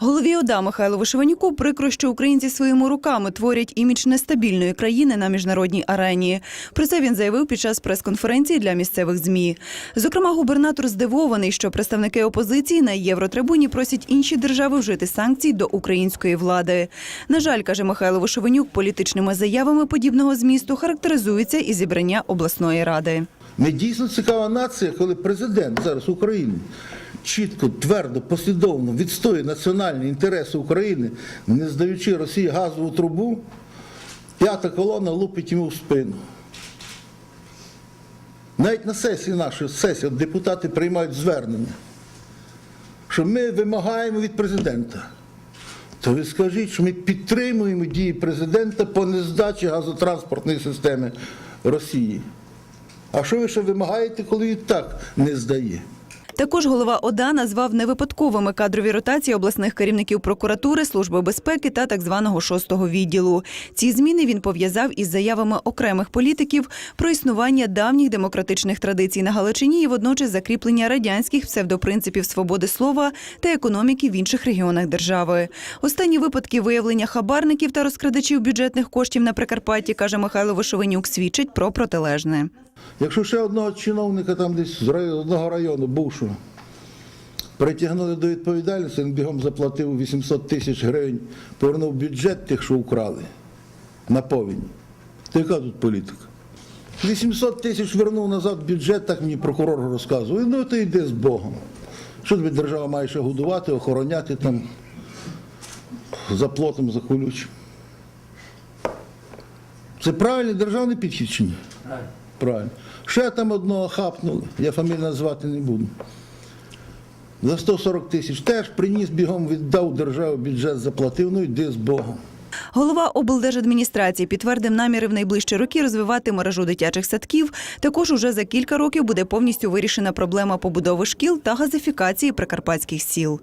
Голові ОДА Михайлу Вишиванюку прикро, що українці своїми руками творять імідж нестабільної країни на міжнародній арені. Про це він заявив під час прес-конференції для місцевих змі. Зокрема, губернатор здивований, що представники опозиції на євротрибуні просять інші держави вжити санкцій до української влади. На жаль, каже Михайло Вишиванюк, політичними заявами подібного змісту характеризується і зібрання обласної ради. Ми дійсно цікава нація, коли президент зараз України чітко, твердо, послідовно відстоює національні інтереси України, не здаючи Росії газову трубу, п'ята колона лупить йому в спину. Навіть на сесії нашої сесії депутати приймають звернення, що ми вимагаємо від президента. То ви скажіть, що ми підтримуємо дії президента по нездачі газотранспортної системи Росії. А що ви ще вимагаєте, коли і так не здає? Також голова ОДА назвав невипадковими кадрові ротації обласних керівників прокуратури, служби безпеки та так званого шостого відділу. Ці зміни він пов'язав із заявами окремих політиків про існування давніх демократичних традицій на Галичині і водночас закріплення радянських псевдопринципів свободи слова та економіки в інших регіонах держави. Останні випадки виявлення хабарників та розкрадачів бюджетних коштів на Прикарпатті, каже Михайло Вишовенюк, свідчить про протилежне. Якщо ще одного чиновника там десь з одного району бувшого притягнули до відповідальності, він бігом заплатив 800 тисяч гривень, повернув бюджет тих, що украли на повінь. То яка тут політика? 800 тисяч вернув назад бюджет, так мені прокурор розказує. Ну то йди з Богом. Що тобі держава має ще годувати, охороняти там за плотом, за колючим? Це правильний державний підхід чи ні? Правильно. Ще там одного хапнули, я фамілію назвати не буду. За 140 тисяч теж приніс бігом, віддав державу, бюджет заплатив, ну йди з Богом. Голова облдержадміністрації підтвердив наміри в найближчі роки розвивати мережу дитячих садків. Також уже за кілька років буде повністю вирішена проблема побудови шкіл та газифікації прикарпатських сіл.